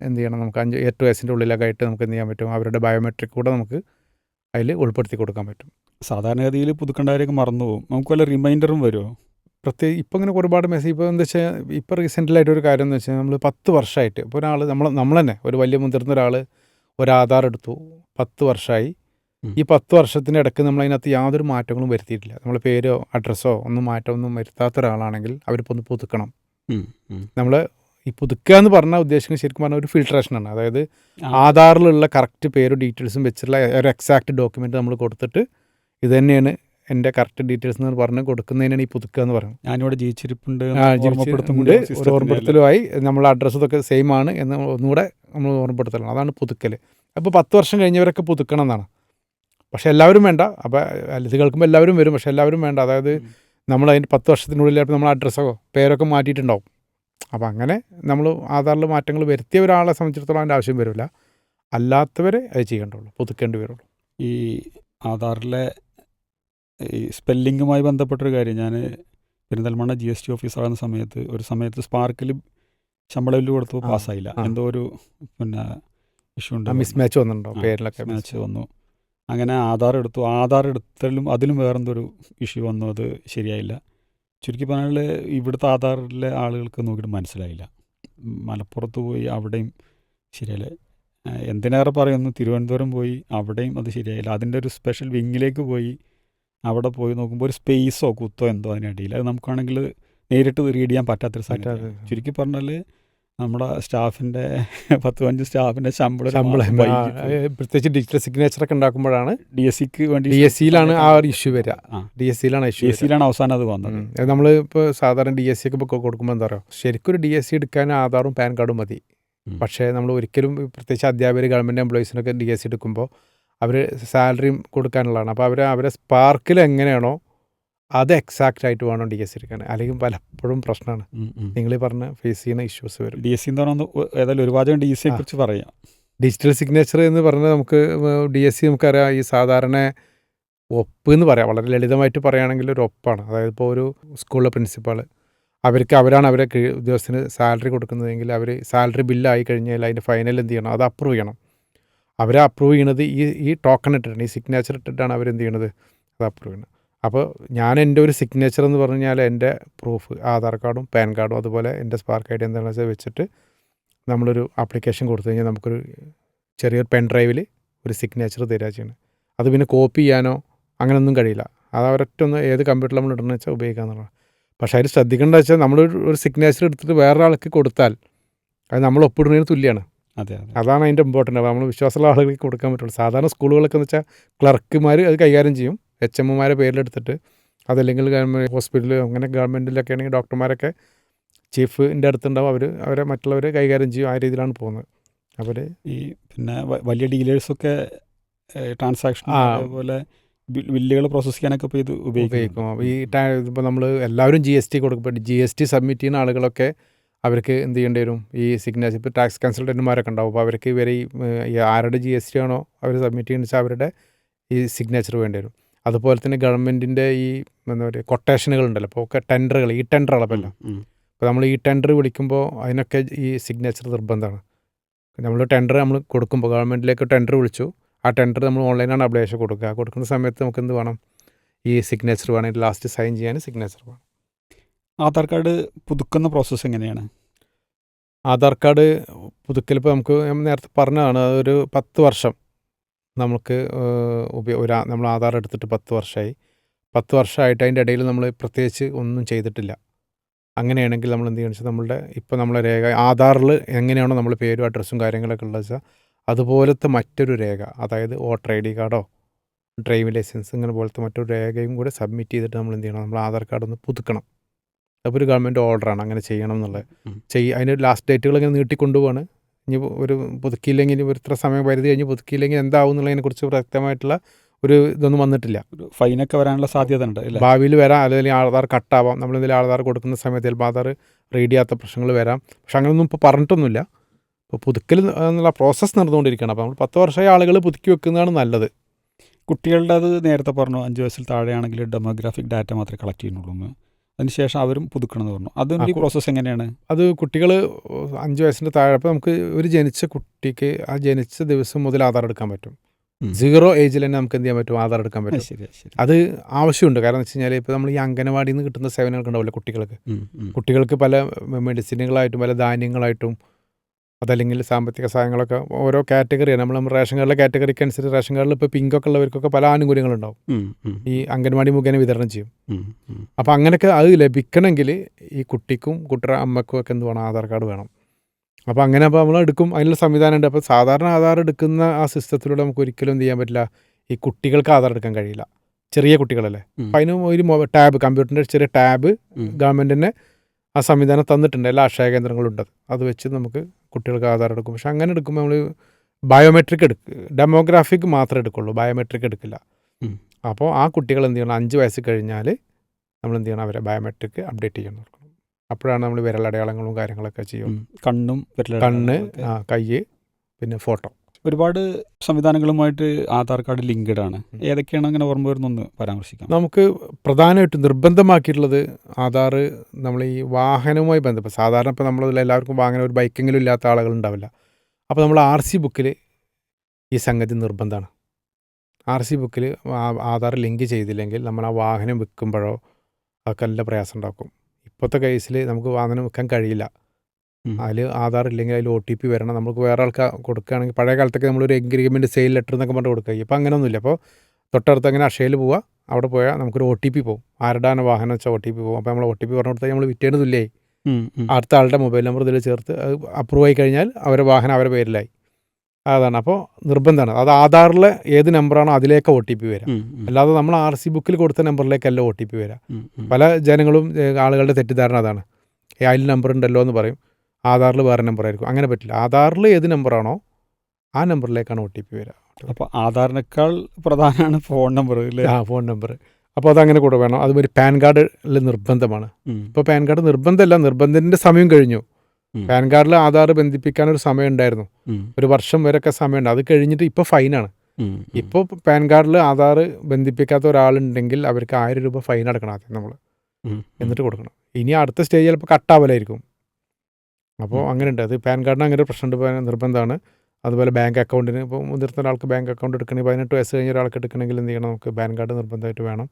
Speaker 1: എന്ത് ചെയ്യണം നമുക്ക് അഞ്ച് എട്ട് വയസ്സിന്റെ ഉള്ളിലൊക്കെ ആയിട്ട് നമുക്ക് എന്ത് ചെയ്യാൻ പറ്റും? അവരുടെ ബയോമെട്രിക് കൂടെ നമുക്ക് അതിൽ ഉൾപ്പെടുത്തി കൊടുക്കാൻ പറ്റും.
Speaker 2: സാധാരണഗതിയിൽ പുതുക്കേണ്ടവരെയൊക്കെ മറന്നു പോകും. നമുക്ക് വല്ല റിമൈൻഡറും വരുമോ?
Speaker 1: പ്രത്യേക ഇപ്പം ഇങ്ങനെ ഒരുപാട് മെസ്സേജ് ഇപ്പോൾ എന്താ വെച്ചാൽ ഇപ്പോൾ റീസെന്റിലായിട്ട് ഒരു കാര്യം എന്ന് വെച്ചാൽ നമ്മൾ പത്ത് വർഷമായിട്ട് ഇപ്പോൾ ഒരാൾ നമ്മൾ നമ്മൾ തന്നെ ഒരു വലിയ മുതിർന്ന ഒരാൾ ഒരു ആധാർ എടുത്തു. പത്ത് വർഷമായി. ഈ പത്ത് വർഷത്തിന്റെ ഇടയ്ക്ക് നമ്മൾ അതിനകത്ത് യാതൊരു മാറ്റങ്ങളും വരുത്തിയിട്ടില്ല. നമ്മൾ പേരോ അഡ്രസ്സോ ഒന്നും മാറ്റമൊന്നും വരുത്താത്ത ഒരാളാണെങ്കിൽ അവരിപ്പോൾ ഒന്ന് പുതുക്കണം. നമ്മൾ ഈ പുതുക്കുക എന്ന് പറഞ്ഞ ഉദ്ദേശിക്കുന്നത് ശരിക്കും പറഞ്ഞാൽ ഒരു ഫിൽട്രേഷനാണ് അതായത് ആധാറിലുള്ള കറക്റ്റ് പേരും ഡീറ്റെയിൽസും വെച്ചുള്ള ഒരു എക്സാക്ട് ഡോക്യുമെന്റ് നമ്മൾ കൊടുത്തിട്ട് ഇത് തന്നെയാണ് എന്റെ കറക്റ്റ് ഡീറ്റെയിൽസ് എന്ന് പറഞ്ഞ് കൊടുക്കുന്നതിനാണ് ഈ പുതുക്കുക എന്ന് പറയുന്നത്.
Speaker 2: ഞാനിവിടെ ജീവിച്ചിരിപ്പുണ്ട്
Speaker 1: ഒരു ഓർമ്മപ്പെടുത്തലുമായി നമ്മൾ അഡ്രസ്സ് ഇതൊക്കെ സെയിം ആണ് എന്ന് ഒന്നുകൂടെ നമ്മൾ ഓർമ്മപ്പെടുത്തലാണ്. അതാണ് പുതുക്കൽ അപ്പോൾ പത്ത് വർഷം കഴിഞ്ഞവരൊക്കെ പുതുക്കണം എന്നാണ്. പക്ഷേ എല്ലാവരും വേണ്ട. അപ്പോൾ ഇത് കേൾക്കുമ്പോൾ എല്ലാവരും വരും. പക്ഷേ എല്ലാവരും വേണ്ട. അതായത്. നമ്മൾ അതിന് പത്ത് വർഷത്തിനുള്ളിൽ നമ്മൾ അഡ്രസ്സോ പേരൊക്കെ മാറ്റിയിട്ടുണ്ടാവും. അപ്പോൾ അങ്ങനെ നമ്മൾ ആധാറിൽ മാറ്റങ്ങൾ വരുത്തിയ ഒരാളെ സംബന്ധിച്ചിടത്തോളം അതിന്റെ ആവശ്യം വരില്ല. അല്ലാത്തവരെ അത് ചെയ്യേണ്ടുള്ളൂ പുതുക്കേണ്ടി വരുള്ളൂ.
Speaker 2: ഈ ആധാറിലെ ഈ സ്പെല്ലിങ്ങുമായി ബന്ധപ്പെട്ടൊരു കാര്യം. ഞാൻ പെരിന്തൽമണ്ണ ജി എസ് ടി ഓഫീസറാകുന്ന സമയത്ത് ഒരു സമയത്ത് സ്പാർക്കിൽ ശമ്പള ബില്ല് കൊടുത്തപ്പോൾ പാസ്സായില്ല. എന്തോ ഒരു പിന്നെ ഇഷ്യൂ ഉണ്ട്
Speaker 1: മിസ് മാച്ച്
Speaker 2: വന്നിട്ടുണ്ടോ
Speaker 1: പേരിലൊക്കെ
Speaker 2: മാച്ച് വന്നു. അങ്ങനെ ആധാർ എടുത്തു. ആധാർ എടുത്താലും അതിലും വേറെന്തൊരു ഇഷ്യൂ വന്നു അത് ശരിയായില്ല. ചുരുക്കി പറഞ്ഞാൽ ഇവിടുത്തെ ആധാറിലെ ആളുകൾക്ക് നോക്കിയിട്ട് മനസ്സിലായില്ല. മലപ്പുറത്ത് പോയി അവിടെയും ശരിയല്ല ആ, എന്തിനേറെ പറയുന്നു തിരുവനന്തപുരം പോയി അവിടെയും അത് ശരിയായില്ല. അതിന്റെ ഒരു സ്പെഷ്യൽ വിങ്ങിലേക്ക് പോയി അവിടെ പോയി നോക്കുമ്പോൾ ഒരു സ്പേസോ കുത്തോ എന്തോ അതിനിടയിൽ. അത് നമുക്കാണെങ്കിൽ നേരിട്ട് റീഡ് ചെയ്യാൻ പറ്റാത്തൊരു സംഗതിയാണ് ചുരുക്കി പറഞ്ഞാൽ നമ്മുടെ സ്റ്റാഫിന്റെ (laughs) പത്ത് അഞ്ച് സ്റ്റാഫിന്റെ ശമ്പളം
Speaker 1: ശമ്പളം. പ്രത്യേകിച്ച് ഡിജിറ്റൽ സിഗ്നേച്ചർ ഒക്കെ ഉണ്ടാക്കുമ്പോഴാണ്
Speaker 2: ഡി എസ് സിക്ക് വേണ്ടി
Speaker 1: ഡി എസ് സിയിലാണ് ആ ഒരു ഇഷ്യൂ വരിക. ഡി എസ് സിയിലാണ്
Speaker 2: ഡി
Speaker 1: ഇഷ്യൂ
Speaker 2: എസ് സിയിലാണ് അവസാനം അത് വന്നത്.
Speaker 1: നമ്മൾ ഇപ്പോൾ സാധാരണ ഡി എസ് സി ഒക്കെ കൊടുക്കുമ്പോൾ എന്താ പറയുക ശരിക്കും ഒരു ഡി എസ് സി എടുക്കാൻ ആധാറും പാൻ കാർഡും മതി. പക്ഷേ നമ്മൾ ഒരിക്കലും പ്രത്യേകിച്ച് അധ്യാപകർ ഗവൺമെന്റ് എംപ്ലോയീസിനൊക്കെ ഡി എസ് സി എടുക്കുമ്പോൾ അവർ സാലറിയും കൊടുക്കാനുള്ളതാണ്. അപ്പോൾ അവർ അവരെ സ്പാർക്കിൽ എങ്ങനെയാണോ അത് എക്സാക്റ്റ് ആയിട്ട് വേണം ഡി എസ് സി എടുക്കാൻ. അല്ലെങ്കിൽ പലപ്പോഴും പ്രശ്നമാണ് നിങ്ങൾ പറഞ്ഞ ഫേസ് ചെയ്യുന്ന ഇഷ്യൂസ് വരും.
Speaker 2: ഡി എസ് സി എന്ന് പറയുന്നത് ഏതായാലും ഒരു വാചകം ഡി എസ് സിയെ കുറിച്ച് പറയാം.
Speaker 1: ഡിജിറ്റൽ സിഗ്നേച്ചർ എന്ന് പറഞ്ഞാൽ നമുക്ക് ഡി എസ് സി നമുക്കറിയാം ഈ സാധാരണ ഒപ്പ് എന്ന് പറയാം. വളരെ ലളിതമായിട്ട് പറയുകയാണെങ്കിൽ ഒരു ഒപ്പാണ്. അതായത് ഇപ്പോൾ ഒരു സ്കൂളിലെ പ്രിൻസിപ്പാൾ അവർക്ക് അവരാണ് അവരെ ഉദ്യോഗസ്ഥന് സാലറി കൊടുക്കുന്നതെങ്കിൽ അവർ സാലറി ബില്ലായി കഴിഞ്ഞാൽ അതിന്റെ ഫൈനൽ എന്ത് ചെയ്യണം? അത് അപ്രൂവ് ചെയ്യണം. അവരെ അപ്രൂവ് ചെയ്യണത് ഈ ഈ ടോക്കൺ ഇട്ടിട്ടാണ് ഈ സിഗ്നേച്ചർ ഇട്ടിട്ടാണ് അവരെന്ത് ചെയ്യണത്? അത് അപ്രൂവ് ചെയ്യണം. അപ്പോൾ ഞാൻ എന്റെ ഒരു സിഗ്നേച്ചർ എന്ന് പറഞ്ഞു കഴിഞ്ഞാൽ എന്റെ പ്രൂഫ് ആധാർ കാർഡും പാൻ കാർഡും അതുപോലെ എന്റെ സ്പാർക്ക് ഐ ഡി എന്താണെന്ന് വെച്ചാൽ വെച്ചിട്ട് നമ്മളൊരു ആപ്ലിക്കേഷൻ കൊടുത്തു കഴിഞ്ഞാൽ നമുക്കൊരു ചെറിയൊരു പെൻ ഡ്രൈവിൽ ഒരു സിഗ്നേച്ചർ തരിക ചെയ്യണം. അത് പിന്നെ കോപ്പി ചെയ്യാനോ അങ്ങനെയൊന്നും കഴിയില്ല. അത് അവരൊറ്റ ഒന്ന് ഏത് കമ്പ്യൂട്ടറിൽ നമ്മൾ ഇടണമെന്ന് വെച്ചാൽ ഉപയോഗിക്കാന്നുള്ളത് പക്ഷേ അതിൽ ശ്രദ്ധിക്കേണ്ടത് വെച്ചാൽ നമ്മൾ ഒരു സിഗ്നേച്ചർ എടുത്തിട്ട് വേറൊരാൾക്ക് കൊടുത്താൽ അത് നമ്മൾ ഒപ്പിടുന്നതിന് തുല്യമാണ്
Speaker 2: അതെ അതെ.
Speaker 1: അതാണ് അതിന്റെ ഇമ്പോർട്ടന്റ് നമ്മൾ വിശ്വാസമുള്ള ആളുകൾക്ക് കൊടുക്കാൻ പറ്റുള്ളൂ. സാധാരണ സ്കൂളുകളൊക്കെ എന്ന് വെച്ചാൽ ക്ലർക്കുമാർ അത് കൈകാര്യം ചെയ്യും. എച്ച് എമ്മുമാരെ പേരിലെടുത്തിട്ട് അതല്ലെങ്കിൽ ഗവൺമെന്റ് ഹോസ്പിറ്റലിൽ അങ്ങനെ ഗവൺമെന്റിലൊക്കെ ആണെങ്കിൽ ഡോക്ടർമാരൊക്കെ ചീഫിന്റെ അടുത്തുണ്ടാവും. അവർ അവരെ മറ്റുള്ളവർ കൈകാര്യം ചെയ്യും. ആ രീതിയിലാണ് പോകുന്നത്. അവർ
Speaker 2: ഈ പിന്നെ വലിയ ഡീലേഴ്സൊക്കെ ട്രാൻസാക്ഷൻ അതുപോലെ ബില്ലുകൾ പ്രോസസ് ചെയ്യാനൊക്കെ ഇപ്പോൾ ഇത് ഉപയോഗിക്കും.
Speaker 1: ഈ ഇപ്പോൾ നമ്മൾ എല്ലാവരും ജി എസ് ടി കൊടുക്കും. ജി എസ് ടി സബ്മിറ്റ് ചെയ്യുന്ന ആളുകളൊക്കെ അവർക്ക് എന്ത് ചെയ്യേണ്ടി വരും? ഈ സിഗ്നേച്ചർ ഇപ്പോൾ ടാക്സ് കൺസൾട്ടന്റുമാരൊക്കെ ഉണ്ടാവും. അപ്പോൾ അവർക്ക് ഇവരെ ഈ ആരുടെ ജി എസ് ടി ആണോ അവർ സബ്മിറ്റ് ചെയ്യുന്നത് വെച്ചാൽ അവരുടെ ഈ സിഗ്നേച്ചർ വേണ്ടി വരും. അതുപോലെ തന്നെ ഗവൺമെന്റിന്റെ ഈ എന്താ പറയുക കൊട്ടേഷനുകൾ ഉണ്ടല്ലോ അപ്പോൾ ഒക്കെ ടെൻഡറുകൾ ഈ ടെൻഡർ അളപ്പല്ലോ അപ്പോൾ നമ്മൾ ഈ ടെൻഡർ വിളിക്കുമ്പോൾ അതിനൊക്കെ ഈ സിഗ്നേച്ചർ നിർബന്ധമാണ്. നമ്മൾ ടെൻഡർ നമ്മൾ കൊടുക്കുമ്പോൾ ഗവൺമെന്റിലേക്ക് ടെൻഡർ വിളിച്ചു. ആ ടെൻഡർ നമ്മൾ ഓൺലൈനാണ് അപ്ലിക്കേഷൻ കൊടുക്കുക. കൊടുക്കുന്ന സമയത്ത് നമുക്ക് എന്ത് വേണം? ഈ സിഗ്നേച്ചർ വേണം. ലാസ്റ്റ് സൈൻ ചെയ്യാൻ സിഗ്നേച്ചർ വേണം.
Speaker 2: ആധാർ കാർഡ് പുതുക്കുന്ന പ്രോസസ്സ് എങ്ങനെയാണ്?
Speaker 1: ആധാർ കാർഡ് പുതുക്കലിപ്പോൾ നമുക്ക് നേരത്തെ പറഞ്ഞതാണ്. അതൊരു പത്ത് വർഷം. നമുക്ക് ഒരു നമ്മൾ ആധാർ എടുത്തിട്ട് പത്ത് വർഷമായി പത്ത് വർഷമായിട്ട് അതിന്റെ ഇടയിൽ നമ്മൾ പ്രത്യേകിച്ച് ഒന്നും ചെയ്തിട്ടില്ല. അങ്ങനെയാണെങ്കിൽ നമ്മൾ എന്ത് ചെയ്യണം വെച്ചാൽ നമ്മളുടെ ഇപ്പോൾ നമ്മളെ രേഖ ആധാറിൽ എങ്ങനെയാണോ നമ്മൾ പേരും അഡ്രസ്സും കാര്യങ്ങളൊക്കെ ഉള്ളത് വെച്ചാൽ അതുപോലത്തെ മറ്റൊരു രേഖ അതായത് വോട്ടർ ഐ ഡി കാർഡോ ഡ്രൈവിംഗ് ലൈസൻസ് ഇങ്ങനെ പോലത്തെ മറ്റൊരു രേഖയും കൂടെ സബ്മിറ്റ് ചെയ്തിട്ട് നമ്മൾ എന്ത് ചെയ്യണം നമ്മൾ ആധാർ കാർഡ് ഒന്ന് പുതുക്കണം. അപ്പോൾ ഒരു ഗവൺമെന്റ് ഓർഡറാണ് അങ്ങനെ ചെയ്യണം എന്നുള്ളത്. ചെയ്യ അതിന് ലാസ്റ്റ് ഡേറ്റുകൾ ഇങ്ങനെ നീട്ടിക്കൊണ്ടുപോവാണ്. ഇനി ഒരു പുതുക്കിയില്ലെങ്കിൽ ഒരു ഇത്ര സമയം പരിധി കഴിഞ്ഞ് പുതുക്കിയില്ലെങ്കിൽ എന്താവും എന്നുള്ളതിനെ കുറിച്ച് വ്യക്തമായിട്ടുള്ള ഒരു ഇതൊന്നും വന്നിട്ടില്ല.
Speaker 2: ഒരു ഫൈനൊക്കെ വരാനുള്ള സാധ്യത ഉണ്ട്
Speaker 1: ഭാവിയിൽ വരാം. അല്ലെങ്കിൽ ആധാർ കട്ടാവാം. നമ്മൾ എന്തെങ്കിലും ആധാർ കൊടുക്കുന്ന സമയത്ത് ചിലപ്പോൾ ആധാർ റീഡ് ചെയ്യാത്ത പ്രശ്നങ്ങൾ വരാം. പക്ഷെ അങ്ങനെയൊന്നും ഇപ്പോൾ പറഞ്ഞിട്ടൊന്നുമില്ല. ഇപ്പോൾ പുതുക്കൽ എന്നുള്ള പ്രോസസ്സ് നടന്നുകൊണ്ടിരിക്കുകയാണ്. അപ്പോൾ നമ്മൾ പത്ത് വർഷമായി ആളുകൾ പുതുക്കി വെക്കുന്നതാണ് നല്ലത്.
Speaker 2: കുട്ടികളുടെ അത് നേരത്തെ പറഞ്ഞു അഞ്ച് വയസ്സിൽ താഴെയാണെങ്കിൽ ഡെമോഗ്രാഫിക് ഡാറ്റ മാത്രമേ കളക്ട് ചെയ്യുന്നുള്ളൂ അതിനുശേഷം അവരും പുതുക്കണമെന്ന് പറഞ്ഞു.
Speaker 1: അതിന്റെ
Speaker 2: പ്രോസസ്സ് എങ്ങനെയാണ്?
Speaker 1: അത് കുട്ടികൾ അഞ്ച് വയസ്സിന്റെ താഴെ അപ്പോൾ നമുക്ക് ഒരു ജനിച്ച കുട്ടിക്ക് ആ ജനിച്ച ദിവസം മുതൽ ആധാർ എടുക്കാൻ പറ്റും. സീറോ ഏജിൽ തന്നെ നമുക്ക് എന്ത് ചെയ്യാൻ പറ്റും? ആധാർ എടുക്കാൻ പറ്റും. അത് ആവശ്യമുണ്ട്. കാരണം വെച്ച് കഴിഞ്ഞാൽ ഇപ്പോൾ നമ്മൾ ഈ അംഗനവാടിയിൽ നിന്ന് കിട്ടുന്ന സേവനങ്ങൾക്ക് ഉണ്ടാവില്ല കുട്ടികൾക്ക്. കുട്ടികൾക്ക് പല മെഡിസിനുകളായിട്ടും പല ധാന്യങ്ങളായിട്ടും അതല്ലെങ്കിൽ സാമ്പത്തിക സഹായങ്ങളൊക്കെ ഓരോ കാറ്റഗറിയാണ് നമ്മൾ നമ്മൾ റേഷൻ കാർഡിലെ കാറ്റഗറിക്ക് അനുസരിച്ച് റേഷൻ കാർഡിൽ ഇപ്പോൾ പിങ്കൊക്കെ ഉള്ളവർക്കൊക്കെ പല ആനുകൂല്യങ്ങളുണ്ടാവും. ഈ അംഗൻവാടി മുഖേന വിതരണം ചെയ്യും. അപ്പോൾ അങ്ങനെയൊക്കെ അത് ലഭിക്കണമെങ്കിൽ ഈ കുട്ടിക്കും കുട്ടിയുടെ അമ്മക്കും ഒക്കെ എന്ത് വേണം ആധാർ കാർഡ് വേണം. അപ്പോൾ അങ്ങനെ അപ്പോൾ നമ്മൾ എടുക്കും. അതിനുള്ള സംവിധാനമുണ്ട് അപ്പോൾ സാധാരണ ആധാർ എടുക്കുന്ന ആ സിസ്റ്റത്തിലൂടെ നമുക്ക് ഒരിക്കലും എന്ത് ചെയ്യാൻ പറ്റില്ല. ഈ കുട്ടികൾക്ക് ആധാർ എടുക്കാൻ കഴിയില്ല. ചെറിയ കുട്ടികളല്ലേ. അപ്പം അതിന് ഒരു ടാബ് കമ്പ്യൂട്ടറിന്റെ ചെറിയ ടാബ് ഗവൺമെന്റിന് ആ സംവിധാനം തന്നിട്ടുണ്ട്. എല്ലാ അക്ഷയ കേന്ദ്രങ്ങളും ഉണ്ട്. അത് വെച്ച് നമുക്ക് കുട്ടികൾക്ക് ആധാർ എടുക്കും. പക്ഷെ അങ്ങനെ എടുക്കുമ്പോൾ നമ്മൾ ബയോമെട്രിക് എടുക്കുക ഡെമോഗ്രാഫിക് മാത്രമേ എടുക്കുള്ളൂ ബയോമെട്രിക് എടുക്കില്ല. അപ്പോൾ ആ കുട്ടികൾ എന്ത് ചെയ്യണം? അഞ്ച് വയസ്സ് കഴിഞ്ഞാൽ നമ്മൾ എന്ത് ചെയ്യണം? അവരെ ബയോമെട്രിക് അപ്ഡേറ്റ് ചെയ്യണം അപ്പോഴാണ് നമ്മൾ വിരലടയാളങ്ങളും കാര്യങ്ങളൊക്കെ ചെയ്യും.
Speaker 2: കണ്ണും
Speaker 1: കണ്ണ് കൈ പിന്നെ ഫോട്ടോ
Speaker 2: ഒരുപാട് സംവിധാനങ്ങളുമായിട്ട് ആധാർ കാർഡ് ലിങ്ക്ഡ് ആണ്. ഏതൊക്കെയാണ് അങ്ങനെ ഓർമ്മ വരുന്നൊന്ന് പരാമർശിക്കാം.
Speaker 1: നമുക്ക് പ്രധാനമായിട്ടും നിർബന്ധമാക്കിയിട്ടുള്ളത് ആധാർ നമ്മൾ ഈ വാഹനവുമായി ബന്ധപ്പെട്ട് സാധാരണ ഇപ്പോൾ നമ്മളതിൽ എല്ലാവർക്കും വാഹനം ഒരു ബൈക്കെങ്കിലും ഇല്ലാത്ത ആളുകൾ ഉണ്ടാവില്ല അപ്പോൾ നമ്മൾ ആർ സി ബുക്കിൽ ഈ സംഗതി നിർബന്ധമാണ്. ആർ സി ബുക്കിൽ ആധാർ ലിങ്ക് ചെയ്തില്ലെങ്കിൽ നമ്മൾ ആ വാഹനം വിൽക്കുമ്പോഴോ അതൊക്കെ നല്ല പ്രയാസം ഉണ്ടാക്കും. ഇപ്പോഴത്തെ കേസിൽ നമുക്ക് വാഹനം വിൽക്കാൻ കഴിയില്ല. അതിൽ ആധാർ ഇല്ലെങ്കിൽ അതിൽ ഒ ടി പി വരണം. നമുക്ക് വേറെ ആൾക്കാർ കൊടുക്കുകയാണെങ്കിൽ പഴയ കാലത്തൊക്കെ നമ്മളൊരു എഗ്രിമെന്റ് സെയിൽ ലെറ്റർ എന്നൊക്കെ പറഞ്ഞ് കൊടുക്കുക. ഇപ്പോൾ അങ്ങനെയൊന്നുമില്ല അപ്പോൾ തൊട്ടടുത്ത് അങ്ങനെ അക്ഷയയിൽ പോവുക. അവിടെ പോയാൽ നമുക്കൊരു ഒ ടി പി പോകും. ആരുടെയാണ് വാഹനം വെച്ചാൽ ഒ ടി പി പോകും. അപ്പോൾ നമ്മൾ ഒ ടി പി പറഞ്ഞു കൊടുത്താൽ നമ്മൾ
Speaker 2: ഉം, ഉം.
Speaker 1: അടുത്ത ആളുടെ മൊബൈൽ നമ്പർ ഇതിൽ ചേർത്ത് അപ്രൂവ് ആയി കഴിഞ്ഞാൽ അവരെ വാഹനം അവരുടെ പേരിലായി. അതാണ്. അപ്പോൾ നിർബന്ധമാണ്. അത് ആധാറിലെ ഏത് നമ്പറാണോ അതിലേക്ക് ഒ ടി പി വരാം. അല്ലാതെ നമ്മൾ ആർ സി ബുക്കിൽ കൊടുത്ത നമ്പറിലേക്കല്ല ഒ ടി പി വരാം. പല ജനങ്ങളും ആളുകളുടെ തെറ്റിദ്ധാരണ അതാണ്. ഏ, അതിൽ നമ്പർ ഉണ്ടല്ലോ എന്ന് പറയും. ആധാറിൽ വേറെ നമ്പർ ആയിരിക്കും അങ്ങനെ പറ്റില്ല. ആധാറിൽ ഏത് നമ്പറാണോ ആ നമ്പറിലേക്കാണ് ഒ ടി പി വരിക.
Speaker 2: അപ്പോൾ ആധാറിനേക്കാൾ പ്രധാനമാണ് ഫോൺ നമ്പർ അല്ലേ?
Speaker 1: ആ ഫോൺ നമ്പർ അപ്പോൾ അതങ്ങനെ കൂടെ വേണം. അതുപോലെ പാൻ കാർഡിൽ നിർബന്ധമാണ്. ഇപ്പോൾ പാൻ കാർഡ് നിർബന്ധമല്ല. നിർബന്ധത്തിന്റെ സമയം കഴിഞ്ഞു. പാൻ കാർഡിൽ ആധാർ ബന്ധിപ്പിക്കാനൊരു സമയം ഉണ്ടായിരുന്നു ഒരു വർഷം വരെയൊക്കെ സമയമുണ്ട്. അത് കഴിഞ്ഞിട്ട് ഇപ്പോൾ ഫൈനാണ്. ഇപ്പോൾ പാൻ കാർഡിൽ ആധാർ ബന്ധിപ്പിക്കാത്ത ഒരാളുണ്ടെങ്കിൽ അവർക്ക് ആയിരം രൂപ ഫൈൻ അടക്കണം ആദ്യം നമ്മൾ. എന്നിട്ട് കൊടുക്കണം. ഇനി അടുത്ത സ്റ്റേജ് ചിലപ്പോൾ കട്ടാവലായിരിക്കും. അപ്പോൾ. അങ്ങനെയുണ്ട്. അത് പാൻ കാർഡിന് അങ്ങനെ ഒരു പ്രശ്നമുണ്ട്. നിർബന്ധമാണ്. അതുപോലെ ബാങ്ക് അക്കൗണ്ടിന് ഇപ്പോൾ മുതിർന്ന ഒരാൾക്ക് ബാങ്ക് അക്കൗണ്ട് എടുക്കണമെങ്കിൽ പതിനെട്ട് വയസ്സ് കഴിഞ്ഞ ഒരാൾക്ക് എടുക്കണമെങ്കിൽ എന്ത് ചെയ്യണം? നമുക്ക് പാൻ കാർഡ് നിർബന്ധമായിട്ട് വേണം.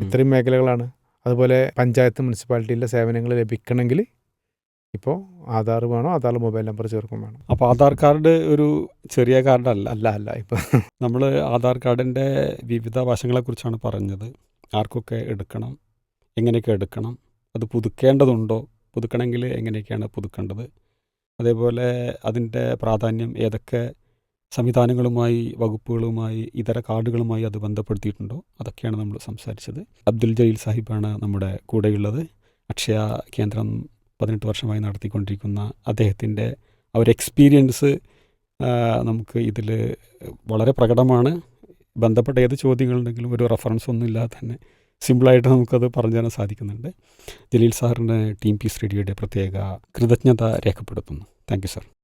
Speaker 1: ഇത്രയും മേഖലകളാണ്. അതുപോലെ പഞ്ചായത്ത് മുനിസിപ്പാലിറ്റിയിലെ സേവനങ്ങൾ ലഭിക്കണമെങ്കിൽ ഇപ്പോൾ ആധാർ വേണം? ആധാർ മൊബൈൽ നമ്പർ ചേർക്കും വേണം.
Speaker 2: അപ്പോൾ ആധാർ കാർഡ് ഒരു ചെറിയ കാർഡ്
Speaker 1: അല്ല അല്ല അല്ല. ഇപ്പോൾ
Speaker 2: നമ്മൾ ആധാർ കാർഡിന്റെ വിവിധ വശങ്ങളെക്കുറിച്ചാണ് പറഞ്ഞത്. ആർക്കൊക്കെ എടുക്കണം? എങ്ങനെയൊക്കെ എടുക്കണം? അത് പുതുക്കേണ്ടതുണ്ടോ? പുതുക്കണമെങ്കിൽ എങ്ങനെയൊക്കെയാണ് പുതുക്കേണ്ടത്? അതേപോലെ അതിന്റെ പ്രാധാന്യം ഏതൊക്കെ സംവിധാനങ്ങളുമായി വകുപ്പുകളുമായി ഇതര കാർഡുകളുമായി അത് ബന്ധപ്പെടുത്തിയിട്ടുണ്ടോ? അതൊക്കെയാണ് നമ്മൾ സംസാരിച്ചത്. അബ്ദുൽ ജലീൽ സാഹിബാണ് നമ്മുടെ കൂടെയുള്ളത്. അക്ഷയ കേന്ദ്രം പതിനെട്ട് വർഷമായി നടത്തിക്കൊണ്ടിരിക്കുന്ന അദ്ദേഹത്തിന്റെ ആ ഒരു എക്സ്പീരിയൻസ് നമുക്ക് ഇതിൽ വളരെ പ്രകടമാണ്. ബന്ധപ്പെട്ട ഏത് ചോദ്യങ്ങളുണ്ടെങ്കിലും ഒരു റെഫറൻസ് ഒന്നും ഇല്ലാതെ തന്നെ സിമ്പിളായിട്ട് നമുക്കത് പറഞ്ഞു തരാൻ സാധിക്കുന്നുണ്ട്. ജലീൽ സാറിന് ടീം പീസ് റേഡിയോയുടെ പ്രത്യേക കൃതജ്ഞത രേഖപ്പെടുത്തുന്നു. Thank you sir.